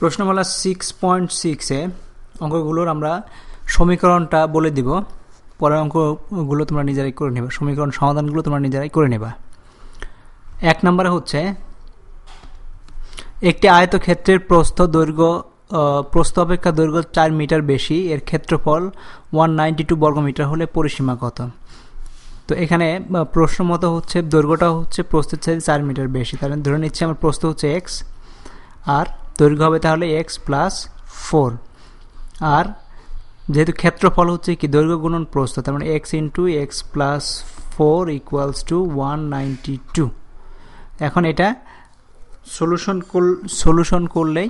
প্রশ্নমালা six point সিক্সে অঙ্কগুলোর আমরা সমীকরণটা বলে দিব। পরের অঙ্কগুলো তোমরা নিজেরাই করে নেবা। সমীকরণ সমাধানগুলো তোমরা নিজেরাই করে নেবা। এক নম্বরে হচ্ছে, একটি আয়তক্ষেত্রের প্রস্থ দৈর্ঘ্য প্রস্থ অপেক্ষা দৈর্ঘ্য চার মিটার বেশি, এর ক্ষেত্রফল ওয়ান নাইনটি টু বর্গমিটার হলে পরিসীমা কত? তো এখানে প্রশ্ন মতো হচ্ছে দৈর্ঘ্যটা হচ্ছে প্রস্থের চাইতে চার মিটার বেশি। তাহলে ধরে নিচ্ছি আমার প্রস্থ হচ্ছে এক্স আর দৈর্ঘ্য হবে তাহলে এক্স প্লাস ফোর আর যেহেতু ক্ষেত্রফল হচ্ছে কি দৈর্ঘ্য গুণন প্রস্থ তার মানে X into X plus four equals to one ninety two এখন এটা সলিউশন সলিউশন করলেই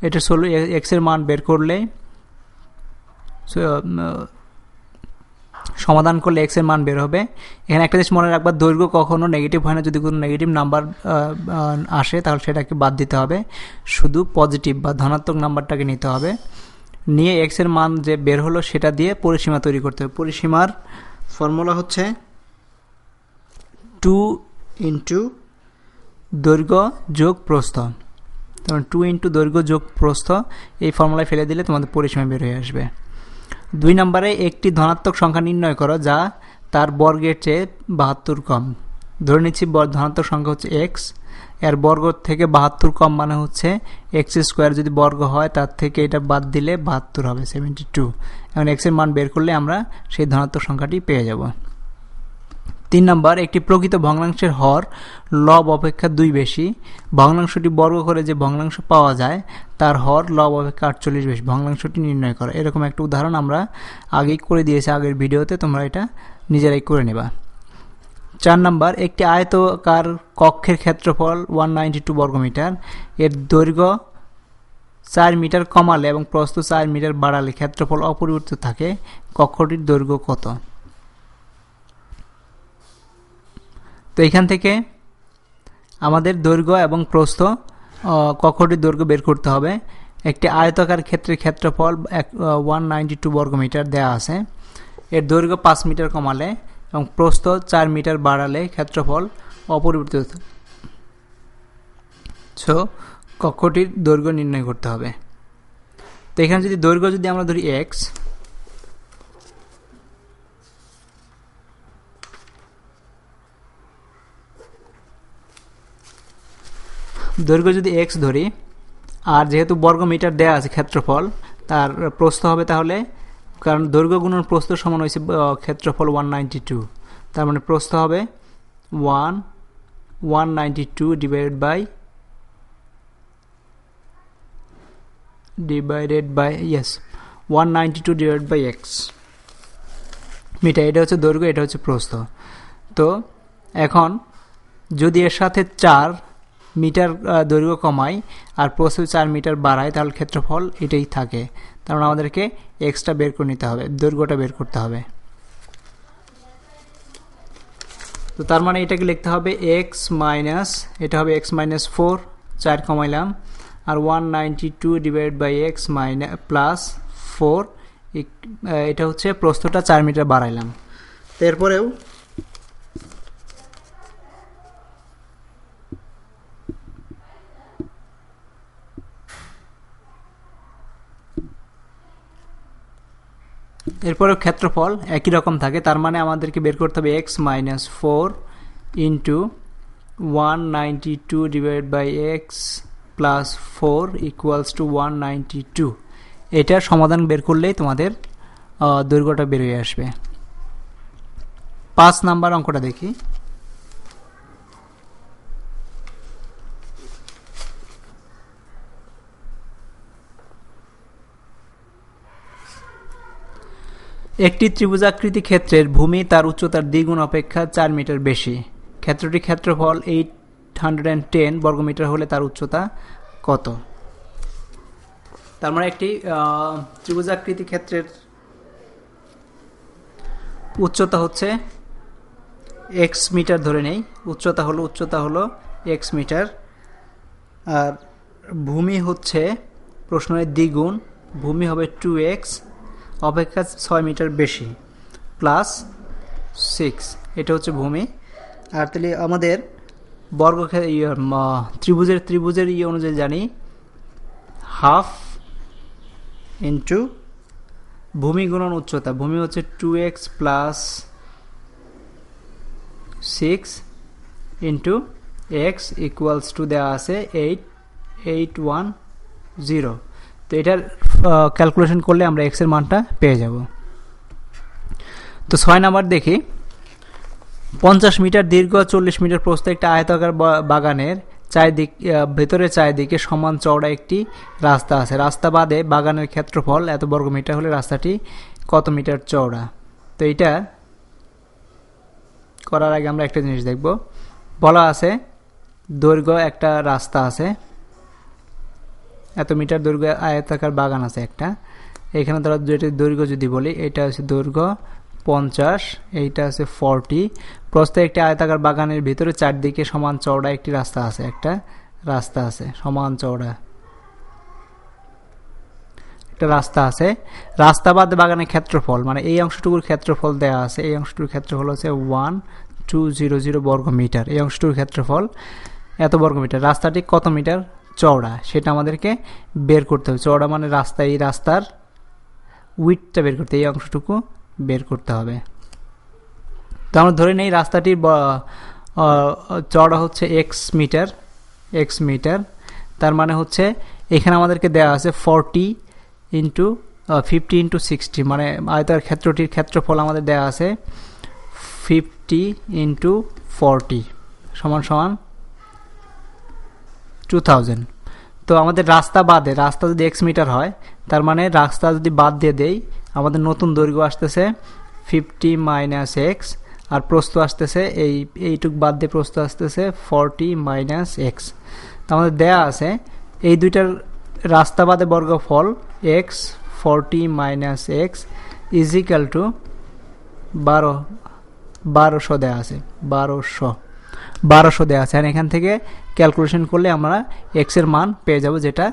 এটা সলু এক্সের মান বের so, উম, সমাধান করলে এক্সের মান বের হবে। এখানে একটা জিনিস মনে রাখবার দৈর্ঘ্য কখনো নেগেটিভ হয় না। যদি কোনো নেগেটিভ নাম্বার আসে, তাহলে সেটাকে বাদ দিতে হবে। শুধু পজিটিভ বা ধনাত্মক নাম্বারটাকে নিতে হবে। নিয়ে এক্সের মান যে বের হলো, সেটা দিয়ে পরিসীমা তৈরি করতে হবে। পরিসীমার ফর্মুলা হচ্ছে টু ইন্টু দৈর্ঘ্য যোগ প্রস্থ। তখন টু ইন্টু দৈর্ঘ্য যোগ প্রস্থ, এই ফর্মুলায় ফেলে দিলে তোমাদের পরিসীমা বের হয়ে আসবে। দুই নম্বরে একটি ধনাত্মক সংখ্যা নির্ণয় করো যা তার বর্গের চেয়ে বাহাত্তর কম। ধরে নিচ্ছি ধনাত্মক সংখ্যা হচ্ছে এক্সের বর্গ থেকে বাহাত্তর কম মানে হচ্ছে এক্স স্কোয়ার যদি বর্গ হয়, তার থেকে এটা বাদ দিলে বাহাত্তর হবে সেভেন্টি টু এখন এক্সের মান বের করলে আমরা সেই ধনাত্মক সংখ্যাটি পেয়ে যাব। তিন নম্বর, একটি প্রকৃত ভগ্নাংশের হর, লব অপেক্ষা দুই বেশি। ভগ্নাংশটি বর্গ করে যে ভগ্নাংশ পাওয়া যায়, তার হর লব অপেক্ষা আটচল্লিশ বেশি। ভগ্নাংশটি নির্ণয় করা। এরকম একটা উদাহরণ আমরা আগেই করে দিয়েছি আগের ভিডিওতে, তোমরা এটা নিজেরাই করে নেবা। চার নম্বর, একটি আয়তকার কক্ষের ক্ষেত্রফল ওয়ান নাইনটি টু বর্গমিটার এর দৈর্ঘ্য চার মিটার কমালে এবং প্রস্থ চার মিটার বাড়ালে ক্ষেত্রফল অপরিবর্তিত থাকে। কক্ষটির দৈর্ঘ্য কত? এখান থেকে আমাদের দৈর্ঘ্য এবং প্রস্থ কক্ষটির দৈর্ঘ্য বের করতে হবে। একটি আয়তাকার ক্ষেত্রের ক্ষেত্রফল এক ওয়ান নাইনটি টু বর্গমিটার দেওয়া আছে। এর দৈর্ঘ্য পাঁচ মিটার কমালে এবং প্রস্থ চার মিটার বাড়ালে ক্ষেত্রফল অপরিবর্তিত। সো কক্ষটির দৈর্ঘ্য নির্ণয় করতে হবে। তো এখানে যদি দৈর্ঘ্য যদি আমরা ধরি এক্স দৈর্ঘ্য যদি এক্স ধরি, আর যেহেতু বর্গ মিটার দেওয়া আছে ক্ষেত্রফল, তার প্রস্থ হবে তাহলে, কারণ দৈর্ঘ্য গুণন প্রস্থ সমান হয়েছে ক্ষেত্রফল ওয়ান টু তার মানে প্রস্থ হবে one one ninety two divided by divided by yes one ninety two divide by X metre এটা হচ্ছে দৈর্ঘ্য, এটা হচ্ছে প্রস্থ। তো, এখন যদি এর সাথে চার মিটার দৈর্ঘ্য কমাই আর প্রস্থ চার মিটার বাড়ায়, তাহলে ক্ষেত্রফল এটাই থাকে। তার মানে আমাদেরকে এক্সট্রা বের করে নিতে হবে, দৈর্ঘ্যটা বের করতে হবে। তো তার মানে এটাকে লিখতে হবে এক্স মাইনাস এটা হবে এক্স মাইনাস ফোর চার কমাইলাম। আর one ninety two divide by X minus plus four এটা হচ্ছে প্রস্থটা চার মিটার বাড়াইলাম। এরপরেও এরপরেও ক্ষেত্রফল একই রকম থাকে, তার মানে আমাদেরকে বের করতে হবে X minus four into one ninety two divide by X plus four equals to one ninety two এটার সমাধান বের করলেই তোমাদের দৈর্ঘ্যটা বেরিয়ে আসবে। পাঁচ নাম্বার অঙ্কটা দেখি। একটি ত্রিভুজাকৃতি ক্ষেত্রের ভূমি তার উচ্চতার দ্বিগুণ অপেক্ষা চার মিটার বেশি। ক্ষেত্রটির ক্ষেত্রফল এইট হান্ড্রেড অ্যান্ড টেন বর্গমিটার হলে তার উচ্চতা কত? তার মানে একটি ত্রিভুজাকৃতি ক্ষেত্রের উচ্চতা হচ্ছে এক্স মিটার ধরে নেই। উচ্চতা হলো উচ্চতা হলো এক্স মিটার। আর ভূমি হচ্ছে প্রশ্নের দ্বিগুণ। ভূমি হবে টু এক্স অপেক্ষা ছয় মিটার বেশি প্লাস সিক্স এটা হচ্ছে ভূমি। আর তাহলে আমাদের বর্গ ইয়ে ত্রিভুজের ত্রিভুজের ইয়ে অনুযায়ী জানি হাফ ইন্টু ভূমি গুণন উচ্চতা, ভূমি হচ্ছে two X plus six into X equals to দেওয়া আছে এইট এইট ওয়ান জিরো তো এটার ক্যালকুলেশন করলে আমরা এক্সের মানটা পেয়ে যাব। তো ছয় নাম্বার দেখি। পঞ্চাশ মিটার দীর্ঘ, চল্লিশ মিটার প্রস্থ একটা আয়তাকার বাগানের চারিদিক ভেতরে চারিদিকে সমান চওড়া একটি রাস্তা আছে। রাস্তা বাদে বাগানের ক্ষেত্রফল এত বর্গ মিটার হলে রাস্তাটি কত মিটার চওড়া? তো এইটা করার আগে আমরা একটা জিনিস দেখব। বলা আছে, দৈর্ঘ্য একটা রাস্তা আছে। এত মিটার দৈর্ঘ্য আয়তাকার বাগান আছে একটা। এখানে ধরো যেটি দৈর্ঘ্য যদি বলি, এটা হচ্ছে দৈর্ঘ্য পঞ্চাশ, এইটা আছে ফর্টি প্রস্তে একটি আয়তাকার বাগানের ভিতরে চারদিকে সমান চওড়া একটি রাস্তা আছে, একটা রাস্তা আছে, সমান চওড়া। একটা রাস্তা আছে। রাস্তা বাদ বাগানের ক্ষেত্রফল মানে এই অংশটুকুর ক্ষেত্রফল দেওয়া আছে। এই অংশটুকুর ক্ষেত্রফল হচ্ছে ওয়ান টু জিরো জিরো বর্গ মিটার। এই অংশটুকুর ক্ষেত্রফল, এত বর্গ মিটার। রাস্তাটি কত মিটার? চওড়া, সেটা আমাদেরকে বের করতে হবে। চওড়া মানে রাস্তা, এই রাস্তার উইথটা বের করতে এই অংশটুকু বের করতে হবে। তো আমরা ধরে নেই রাস্তাটির চওড়া হচ্ছে এক্স মিটার এক্স মিটার তার মানে হচ্ছে এখানে আমাদেরকে দেওয়া আছে forty into fifty into sixty মানে আয়তার ক্ষেত্রটির ক্ষেত্রফল আমাদের দেওয়া আছে ফিফটি ইন্টু ফর্টি সমান সমান টু থাউজেন্ড তো আমাদের রাস্তা বাদে, রাস্তা যদি এক্স মিটার হয়, তার মানে রাস্তা যদি বাদ দিয়ে দেই, আমাদের নতুন দৈর্ঘ্য আসতেছে ফিফটি মাইনাস এক্স আর প্রস্থ আসতেছে এই, এইটুক বাদ দিয়ে প্রস্থ আসতেছে ফর্টি মাইনাস এক্স তো আমাদের দেয়া আছে, এই দুইটার রাস্তা বাদে বর্গফল x forty minus x is equal to বারো, বারোশো দেওয়া আছে, বারোশো। বারোশো দেওয়া আছে। আর এখান থেকে ক্যালকুলেশন করলে আমরা এক্সের মান পেয়ে যাব যেটা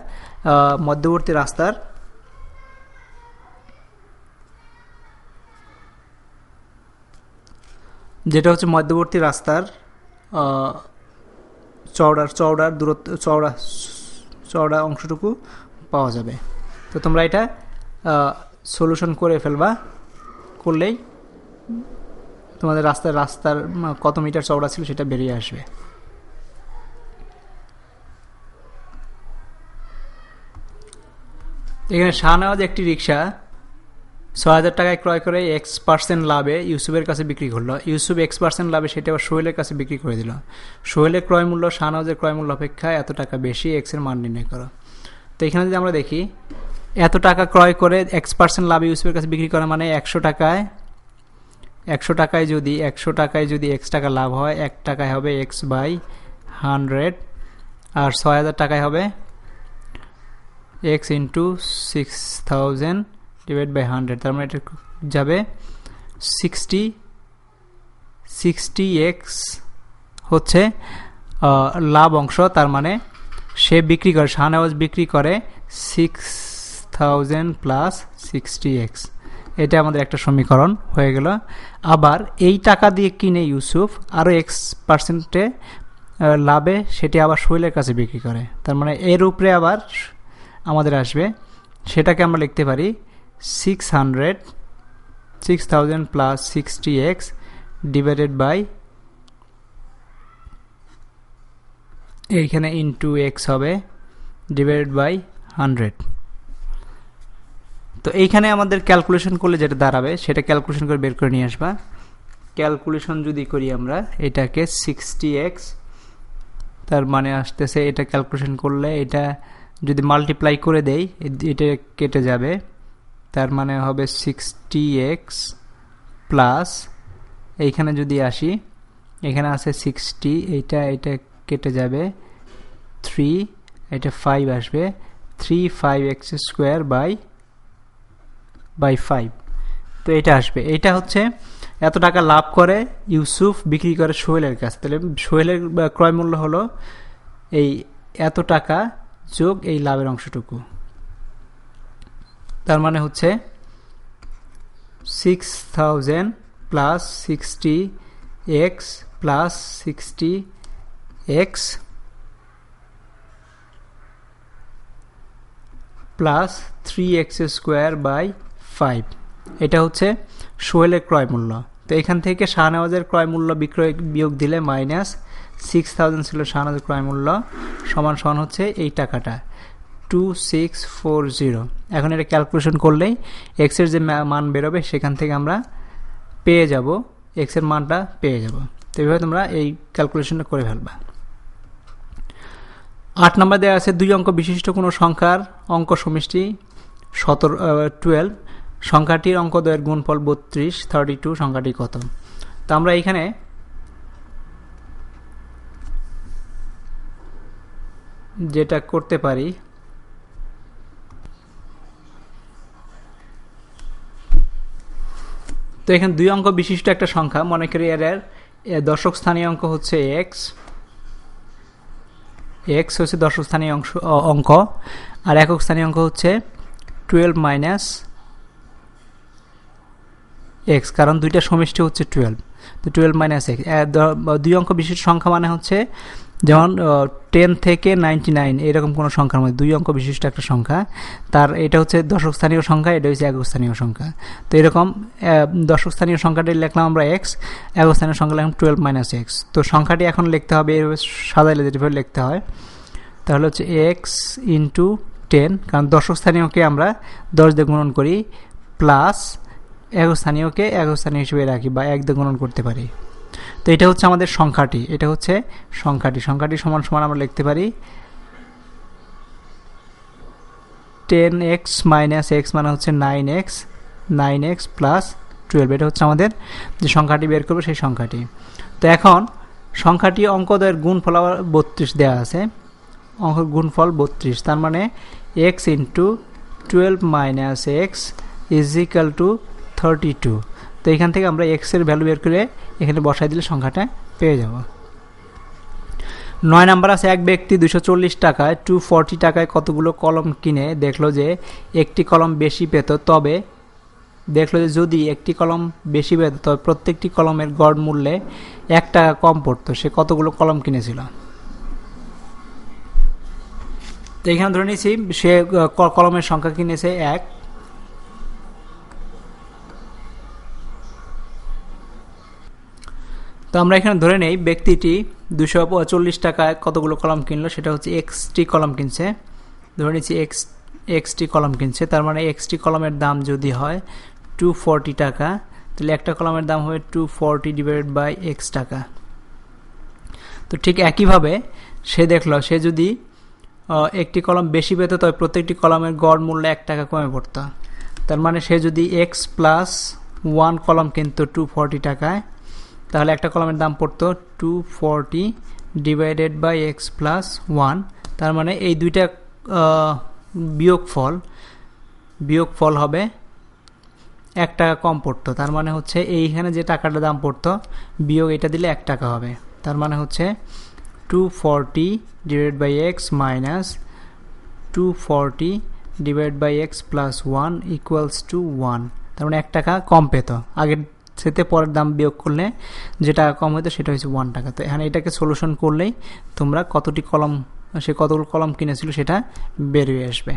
মধ্যবর্তী রাস্তার যেটা হচ্ছে মধ্যবর্তী রাস্তার চওড়ার চওড়ার দূরত্ব, চওড়া চওড়া অংশটুকু পাওয়া যাবে। তো তোমরা এটা সলিউশন করে ফেলবা। করলেই তোমাদের রাস্তার রাস্তার কত মিটার চওড়া ছিল সেটা বেরিয়ে আসবে। এখানে শাহনওয়াজ একটি রিক্সা ছ হাজার টাকায় ক্রয় করে এক্স পার্সেন্ট লাভে ইউসুফের কাছে বিক্রি করল। ইউসুফ এক্স পার্সেন্ট লাভে সেটা আবার সোহেলের কাছে বিক্রি করে দিল। সোহেলের ক্রয় মূল্য, শাহনওয়াজের ক্রয় মূল্য অপেক্ষা এত টাকা বেশি এক্সের মান নির্ণয় করো। তো এখানে যদি আমরা দেখি, এত টাকা ক্রয় করে এক্স পার্সেন্ট লাভে ইউসুফের কাছে বিক্রি করা মানে একশো টাকায় একশো টাকায় যদি, একশো টাকায় যদি এক্স টাকা লাভ হয়, এক টাকায় হবে এক্স বাই হান্ড্রেড আর ছয় হাজার টাকায় হবে x into six thousand divide by hundred তার মানে এটা যাবে সিক্সটি সিক্সটি এক্স হচ্ছে লাভ অংশ, তার মানে সে বিক্রি করে, শাহনওয়াজ বিক্রি করে six thousand plus sixty x এটা আমাদের একটা সমীকরণ হয়ে গেল। আবার এই টাকা দিয়ে কিনে ইউসুফ আরও এক্স পার্সেন্টে লাভে সেটি আবার শৈলের কাছে বিক্রি করে। তার মানে এর উপরে আবার আমাদের আসবে। সেটাকে আমরা লিখতে পারি six hundred six thousand plus sixty x divided by এইখানে ইন্টু এক্স হবে ডিভাইডেড বাই হান্ড্রেড তো এইখানে আমাদের ক্যালকুলেশন করলে যেটা দাঁড়াবে, সেটা ক্যালকুলেশন করে বের করে নিয়ে আসবা। ক্যালকুলেশন যদি করি আমরা, এটাকে সিক্সটি এক্স তার মানে আসতেছে এটা ক্যালকুলেশন করলে এটা যদি মাল্টিপ্লাই করে দেই, এটা কেটে যাবে। তার মানে হবে সিক্সটি এক্স প্লাস এইখানে যদি আসি, এখানে আছে সিক্সটি এইটা এটা কেটে যাবে থ্রি এটা ফাইভ আসবে। Three five x square by by five তো এটা আসবে। এটা হচ্ছে এত টাকা লাভ করে ইউসুফ বিক্রি করে সোহেলের কাছে। তাহলে সোহেলের ক্রয় মূল্য হলো এই এত টাকা যোগ এই লাভের অংশটুকু। তার মানে হচ্ছে six thousand plus sixty x plus sixty x plus three x square by five এটা হচ্ছে সোহেলের ক্রয় মূল্য। তো এখান থেকে শাহনওয়াজের ক্রয় মূল্য বিক্রয় বিয়োগ দিলে মাইনাস সিক্স থাউজেন্ড ছিল শাহনওয়াজের ক্রয় মূল্য, সমান সমান হচ্ছে এই টাকাটা। টু সিক্স ফোর জিরো এখন এটা ক্যালকুলেশন করলেই এক্সের যে মান বেরোবে, সেখান থেকে আমরা পেয়ে যাব এক্সের মানটা পেয়ে যাব। তো এইভাবে তোমরা এই ক্যালকুলেশনটা করে ফেলবা। আট নম্বর দেওয়া আছে, দুই অঙ্ক বিশিষ্ট কোনো সংখ্যার অঙ্ক সমষ্টি সতেরো টুয়েলভ সংখ্যাটির অঙ্কদয়ের গুণফল বত্রিশ থার্টি টু সংখ্যাটি কত? তো আমরা এখানে যেটা করতে পারি, তো এখানে দুই অঙ্ক বিশিষ্ট একটা সংখ্যা, মনে করি এর দশক স্থানীয় অঙ্ক হচ্ছে এক্স এক্স হচ্ছে দশক স্থানীয় অংশ অঙ্ক, আর একক স্থানীয় অঙ্ক হচ্ছে টুয়েলভ মাইনাস এক্স কারণ দুইটা সমষ্টি হচ্ছে টুয়েলভ তো টুয়েলভ মাইনাস এক্স দুই অঙ্ক বিশিষ্ট সংখ্যা মানে হচ্ছে যেমন টেন থেকে নাইনটি নাইন এরকম কোনো সংখ্যার মধ্যে। দুই অঙ্ক বিশিষ্ট একটা সংখ্যা। তার, এটা হচ্ছে দশক স্থানীয় সংখ্যা, এটা হচ্ছে একক স্থানীয় সংখ্যা। তো এরকম দশক স্থানীয় সংখ্যাটি লিখলাম আমরা এক্স একক স্থানীয় সংখ্যা লিখলাম টুয়েলভ মাইনাস এক্স তো সংখ্যাটি এখন লিখতে হবে, এভাবে সাজাইলে যেভাবে লিখতে হয়। তাহলে হচ্ছে এক্স ইন্টু টেন কারণ দশক স্থানীয়কে আমরা দশ দিয়ে গুণন করি প্লাস একক স্থানীয়কে একক স্থানীয় হিসেবে রাখি বা এক দিয়ে গুণন করতে পারি। তো এটা হচ্ছে আমাদের সংখ্যাটি। এটা হচ্ছে সংখ্যাটি। সংখ্যাটি সমান সমান আমরা লিখতে পারি টেন এক্স মাইনাস এক্স মানে হচ্ছে nine x nine x plus twelve. এটা হচ্ছে আমাদের যে সংখ্যাটি বের করব সেই সংখ্যাটি। তো এখন সংখ্যাটি অঙ্কদের গুণফল আবার বত্রিশ দেওয়া আছে। অঙ্ক গুণফল বত্রিশ। তার মানে x into twelve minus x is equal to thirty two তো এখান থেকে আমরা এক্সের ভ্যালু বের করে এখানে বসাই দিলে সংখ্যাটা পেয়ে যাব। নয় নাম্বার আছে, এক ব্যক্তি দুশো চল্লিশ টাকায় টু ফর্টি টাকায় কতগুলো কলম কিনে দেখল যে একটি কলম বেশি পেত, তবে দেখল যে যদি একটি কলম বেশি পেত, তবে প্রত্যেকটি কলমের গড় মূল্যে এক টাকা কম পড়তো, সে কতগুলো কলম কিনেছিল? তো এখানে ধরে নিয়েছি, সে কলমের সংখ্যা কিনেছে এক আমরা এখানে ধরে নেই, ব্যক্তিটি দুশো চল্লিশ টাকায় কতগুলো কলম কিনলো, সেটা হচ্ছে এক্সটি কলম কিনছে। ধরে নিচ্ছি এক্স, এক্সটি কলম কিনছে, তার মানে এক্সটি কলমের দাম যদি হয় টু ফর্টি টাকা, তাহলে একটা কলমের দাম হবে two forty divided by x টাকা। তো ঠিক একইভাবে সে দেখল, সে যদি একটি কলম বেশি পেত, তবে প্রত্যেকটি কলমের গড় মূল্য এক টাকা কমে পড়তো। তার মানে সে যদি এক্স প্লাস ওয়ান কলম কিনতো টু ফর্টি টাকায় তাহলে একটা কলমের দাম পড়তো two forty divided by x plus one তার মানে এই দুইটা বিয়োগ ফল বিয়োগ ফল হবে এক টাকা কম পড়তো। তার মানে হচ্ছে এইখানে যে টাকাটা দাম পড়তো, বিয়োগ এটা দিলে এক টাকা হবে। তার মানে হচ্ছে two forty divide by x minus two forty divide by x plus one equals to one তার মানে এক টাকা কম পেত। আগের সেতে পরের দাম বিয়োগ করলে যে টাকা কম হতো সেটা হচ্ছে ওয়ান টাকা। তো এখানে এটাকে সলিউশন করলেই তোমরা কতটি কলম, সে কতগুলো কলম কিনেছিল সেটা বেরিয়ে আসবে।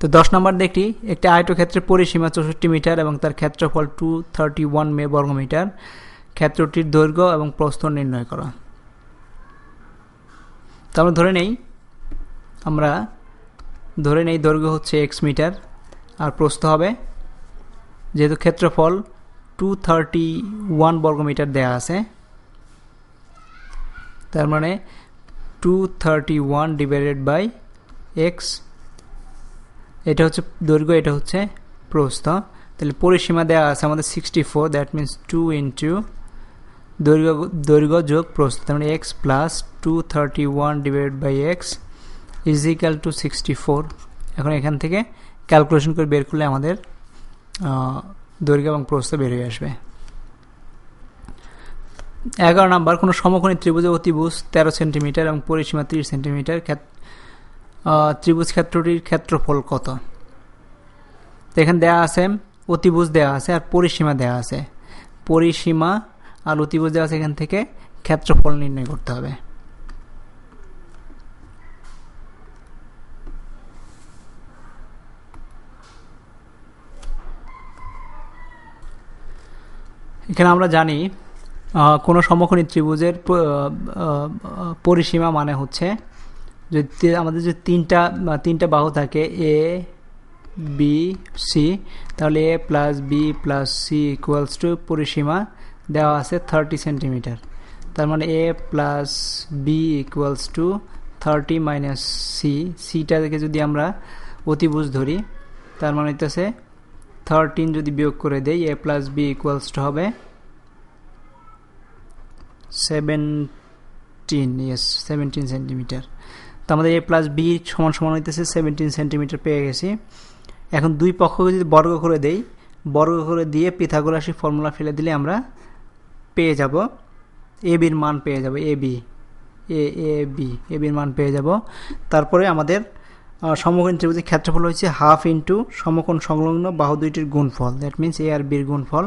তো দশ নম্বর দেখি একটি আয়তক্ষেত্রের পরিসীমা চৌষট্টি মিটার এবং তার ক্ষেত্রফল টু থার্টি ওয়ান মে বর্গমিটার ক্ষেত্রটির দৈর্ঘ্য এবং প্রস্থ নির্ণয় করা। তো আমরা ধরে নেই, আমরা ধরে নেই দৈর্ঘ্য হচ্ছে এক্স মিটার আর প্রস্থ হবে যেহেতু ক্ষেত্রফল টু থার্টি ওয়ান বর্গমিটার দেওয়া আছে, তার মানে two thirty one divided by x এটা হচ্ছে দৈর্ঘ্য, এটা হচ্ছে প্রস্থ। তাহলে পরিসীমা দেওয়া আছে আমাদের sixty four that means two into দৈর্ঘ্য দৈর্ঘ্য যোগ প্রস্থ, তার মানে x plus two thirty one divide by x is equal to sixty four এখন এখান থেকে ক্যালকুলেশন করে বের করলে আমাদের দৈর্ঘ্য এবং প্রস্থ বেরিয়ে আসবে। এগারো নাম্বার, কোনো সমকোণী ত্রিভুজে অতিভুজ তেরো সেন্টিমিটার এবং পরিসীমা তিরিশ সেন্টিমিটার ত্রিভুজ ক্ষেত্রটির ক্ষেত্রফল কত? এখানে দেওয়া আছে অতিভুজ দেওয়া আছে আর পরিসীমা দেওয়া আছে। পরিসীমা আর অতিভুজ দেওয়া আছে এখান থেকে ক্ষেত্রফল নির্ণয় করতে হবে। এখানে আমরা জানি কোনো সমকোণী ত্রিভুজের পরিসীমা মানে হচ্ছে যদি আমাদের যে তিনটা তিনটা বাহু থাকে, এ, বি, সি, তাহলে A plus B plus C equals to পরিসীমা দেওয়া আছে থার্টি সেন্টিমিটার তার মানে A plus B equals to thirty minus C সিটাকে যদি আমরা অতিভুজ ধরি, তার মানে হইতেছে থার্টিন যদি বিয়োগ করে দেই A plus B equals to হবে সেভেন্টিন ইয়েস সেভেন্টিন সেন্টিমিটার তো আমাদের এ প্লাস বি সমান সমান হইতেছে সেভেন্টিন সেন্টিমিটার পেয়ে গেছি। এখন দুই পক্ষকে যদি বর্গ করে দেই, বর্গ করে দিয়ে পিথাগোরাসি ফর্মুলা ফেলে দিলে আমরা পেয়ে যাব। এ বির মান পেয়ে যাব A B A A B A বির মান পেয়ে যাব। তারপরে আমাদের সমকোণ ত্রিভুজের ক্ষেত্রফল হচ্ছে হাফ ইন্টু সমকোণ সংলগ্ন বাহু দুইটির গুণফল। দ্যাট মিনস এ আর বির গুণফল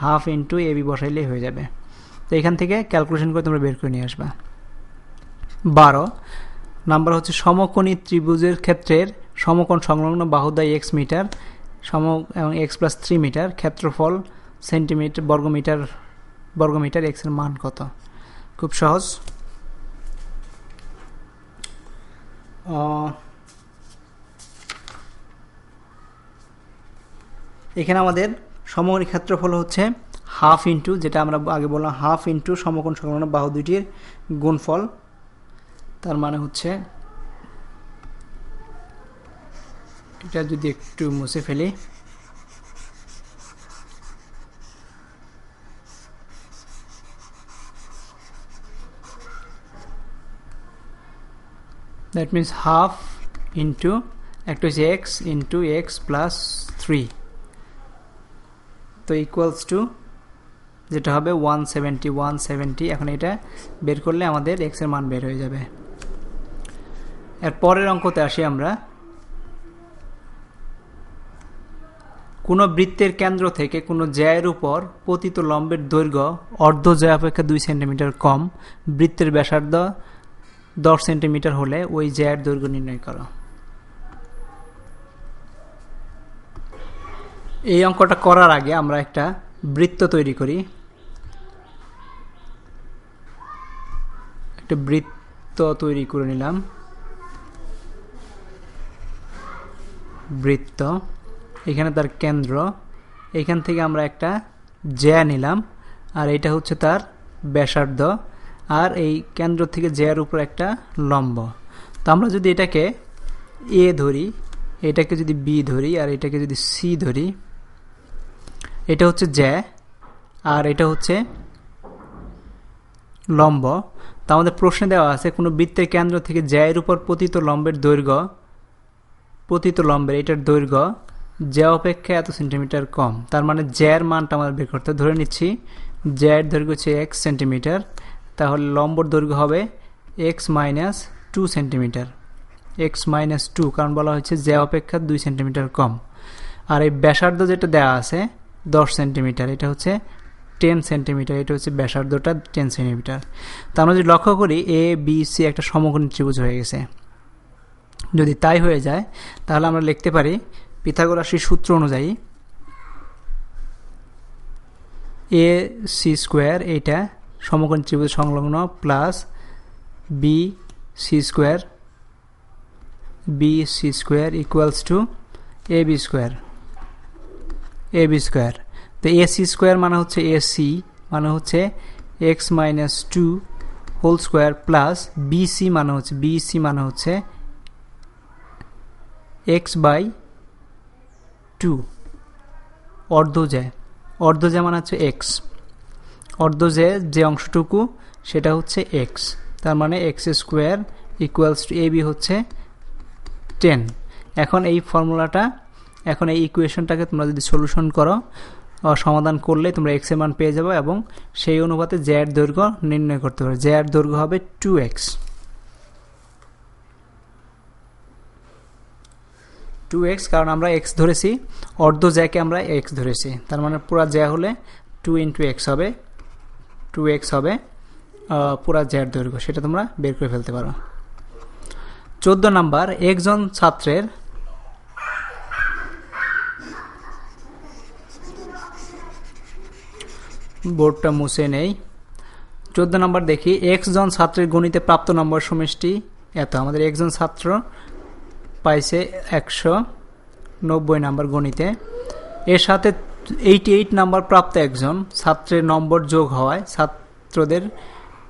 হাফ ইন্টু এ বি বসাইলেই হয়ে যাবে। তো এখান থেকে ক্যালকুলেশন করে তোমরা বের করে নিয়ে আসবা। বারো, নাম্বার হচ্ছে সমকোণী ত্রিভুজের ক্ষেত্রের সমকোণ সংলগ্ন বাহুদায় এক্স মিটার, সম এবং এক্স প্লাস থ্রি মিটার, ক্ষেত্রফল সেন্টিমিটার বর্গমিটার বর্গমিটার এক্সের মান কত? খুব সহজ। এখানে আমাদের সমকোণী ক্ষেত্রফল হচ্ছে হাফ ইন্টু, যেটা আমরা আগে বললাম, হাফ ইন্টু সমকোণ সংলগ্ন বাহু দুইটির গুণফল। তার মানে হচ্ছে, এটা যদি একটু মুছে ফেলি দ্যাট মিন্স হাফ ইন্টু একটা হচ্ছে x into x plus three তো ইকুয়ালস টু যেটা হবে ওয়ান সেভেন্টি ওয়ান সেভেন্টি এখন এটা বের করলে আমাদের এক্সের মান বের হয়ে যাবে। এর পরের অঙ্কতে আসি আমরা। কোনো বৃত্তের কেন্দ্র থেকে কোনো জ্যায়ের উপর পতিত লম্বের দৈর্ঘ্য অর্ধ জ্যায় অপেক্ষা দুই সেন্টিমিটার কম, বৃত্তের ব্যাসার্ধ দশ সেন্টিমিটার হলে ওই জ্যায়ের দৈর্ঘ্য নির্ণয় করো। এই অঙ্কটা করার আগে আমরা একটা বৃত্ত তৈরি করি। একটা বৃত্ত তৈরি করে নিলাম। বৃত্ত, এখানে তার কেন্দ্র। এখান থেকে আমরা একটা জ্যা নিলাম, আর এটা হচ্ছে তার ব্যাসার্ধ, আর এই কেন্দ্র থেকে জ্যার উপর একটা লম্ব। তো আমরা যদি এটাকে এ ধরি, এটাকে যদি বি ধরি, আর এটাকে যদি সি ধরি এটা হচ্ছে জ্যা, আর এটা হচ্ছে লম্ব। তা আমাদের প্রশ্নে দেওয়া আছে, কোনো বৃত্তের কেন্দ্র থেকে জ্যায়ের উপর পতিত লম্বের দৈর্ঘ্য, পতিত লম্বের এটার দৈর্ঘ্য জ্যা অপেক্ষা এত সেন্টিমিটার কম। তার মানে জ্যার মানটা আমাদের বের করতে ধরে নিচ্ছি, জ্যায়ের দৈর্ঘ্য হচ্ছে এক্স সেন্টিমিটার, তাহলে লম্বর দৈর্ঘ্য হবে x minus two centimetre. X minus two কারণ বলা হচ্ছে জ্যা অপেক্ষা দুই সেন্টিমিটার কম। আর এই ব্যাসার্ধ যেটা দেওয়া আছে দশ সেন্টিমিটার, এটা হচ্ছে টেন সেন্টিমিটার, এটা হচ্ছে ব্যাসার্ধটা টেন সেন্টিমিটার। তো আমরা যদি লক্ষ্য করি এ বি সি একটা সমকোণী ত্রিভুজ হয়ে গেছে। যদি তাই হয়ে যায়, তাহলে আমরা লিখতে পারি পিথাগোরাসির সূত্র অনুযায়ী এ সি স্কোয়ার এইটা সমকোণ ত্রিভুজ সংলগ্ন plus B C square B C square equals to A B square A B square তো এ সি স্কোয়ার মানে হচ্ছে এ সি মানে হচ্ছে x minus two whole square plus BC মানে হচ্ছে বিসি মানে হচ্ছে এক্স বাই টু অর্ধজ্যা। অর্ধজ্যা মানে হচ্ছে এক্স অর্ধজ্যা যে অংশটুকু, সেটা হচ্ছে এক্স তার মানে x square equals to B হচ্ছে টেন এখন এই ফর্মুলাটা এখন এই ইকুয়েশনটাকে তোমরা যদি সলিউশন করো সমাধান করলে তোমরা এক্সের মান পেয়ে যাবে এবং সেই অনুপাতে জ্যার দৈর্ঘ্য নির্ণয় করতে পারবে জ্যার দৈর্ঘ্য হবে টু এক্স টু এক্স কারণ আমরা এক্স ধরেছি, অর্ধ জ্যাকে আমরা এক্স ধরেছি। তার মানে পুরো জ্যা হলে টু ইন্টু এক্স হবে টু এক্স হবে পুরা জেড দৈর্ঘ্য। সেটা তোমরা বের করে ফেলতে পারো। চোদ্দ নাম্বার, একজন ছাত্রের বোর্ডটা মুছে নেই। চোদ্দ নম্বর দেখি এক্স জন ছাত্রের গণিতে প্রাপ্ত নম্বর সমষ্টি। এত, আমাদের একজন ছাত্র পাইছে একশো নব্বই নাম্বার গণিতে। এর সাথে এইটি এইট নাম্বার প্রাপ্ত একজন, ছাত্রের নম্বর যোগ হওয়ায় ছাত্রদের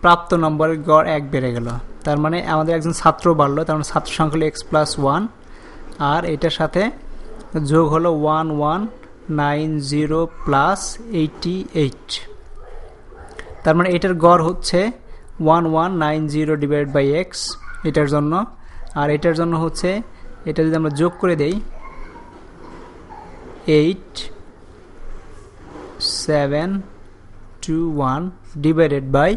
প্রাপ্ত নম্বরের গড় এক বেড়ে গেল। তার মানে আমাদের একজন ছাত্র বাড়লো, তার মানে ছাত্র সংখ্যা হলো এক্স প্লাস ওয়ান আর এটার সাথে যোগ হলো one one nine zero plus eighty eight তার মানে এটার গড় হচ্ছে one one nine zero divide by x এটার জন্য। আর এটার জন্য হচ্ছে, এটা যদি আমরা যোগ করে দেই eight seven two one divided by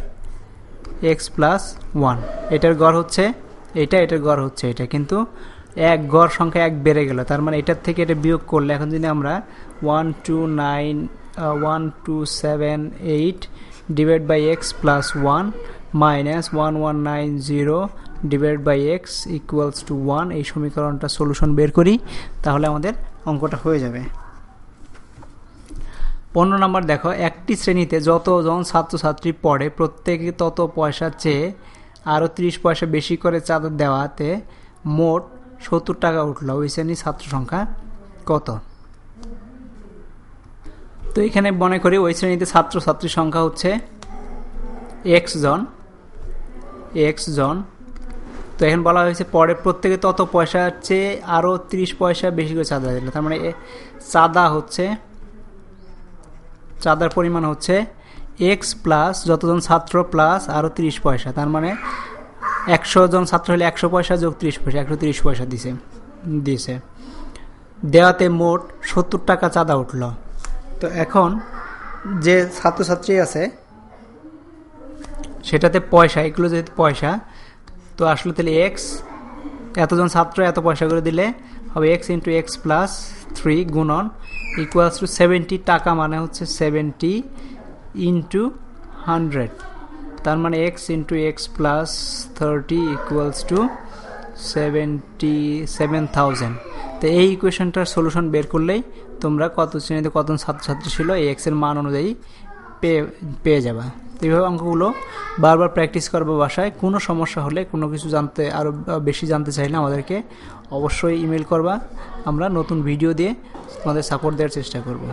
x plus one এটার গড় হচ্ছে এটা, এটার গড় হচ্ছে এটা। কিন্তু এক গড় সংখ্যা এক বেড়ে গেল। তার মানে এটার থেকে এটা বিয়োগ করলে এখন যদি আমরা one two nine one two seven eight divide by x plus one minus one one nine zero divide by x equals to one এই সমীকরণটা সলিউশন বের করি, তাহলে আমাদের অঙ্কটা হয়ে যাবে। পনেরো নম্বর দেখো, একটি শ্রেণীতে যতজন ছাত্রছাত্রী পড়ে, প্রত্যেকে তত পয়সার চেয়ে আরও ত্রিশ পয়সা বেশি করে চাঁদা দেওয়াতে মোট সত্তর টাকা উঠল। ওই শ্রেণির ছাত্র সংখ্যা কত? তো এখানে মনে করি ওই শ্রেণীতে ছাত্রছাত্রীর সংখ্যা হচ্ছে এক্স জন এক্স জন। তো এখন বলা হয়েছে পরে প্রত্যেকে তত পয়সার চেয়ে আরও ত্রিশ পয়সা বেশি করে চাঁদা দিল। তার মানে চাঁদা হচ্ছে, চাঁদার পরিমাণ হচ্ছে এক্স প্লাস যতজন ছাত্র প্লাস আরও তিরিশ পয়সা। তার মানে একশো জন ছাত্র হলে একশো পয়সা যোগ তিরিশ পয়সা, একশো তিরিশ পয়সা দিছে দিয়েছে দেওয়াতে মোট সত্তর টাকা চাঁদা উঠল। তো এখন যে ছাত্রছাত্রী আছে, সেটাতে পয়সা, এগুলো যেহেতু পয়সা, তো আসলে তাহলে এক্স এতজন ছাত্র এত পয়সা করে দিলে হবে x into x plus three গুণন ইকুয়ালস টু সেভেন্টি টাকা মানে হচ্ছে সেভেন্টি ইন্টু হান্ড্রেড তার মানে x into x plus thirty equals to seventy seven thousand তো এই ইকুয়েশনটার সলিউশন বের করলেই তোমরা কত শ্রেণীতে কত ছাত্রছাত্রী ছিল, এই এক্সের মান অনুযায়ী পেয়ে পেয়ে যাবা। এইভাবে অঙ্কগুলো বারবার প্র্যাকটিস করব বাসায়। কোনো সমস্যা হলে, কোনো কিছু জানতে আরও বেশি জানতে চাইলে আমাদেরকে অবশ্যই ইমেল করবা। আমরা নতুন ভিডিও দিয়ে তোমাদের সাপোর্ট দেওয়ার চেষ্টা করব।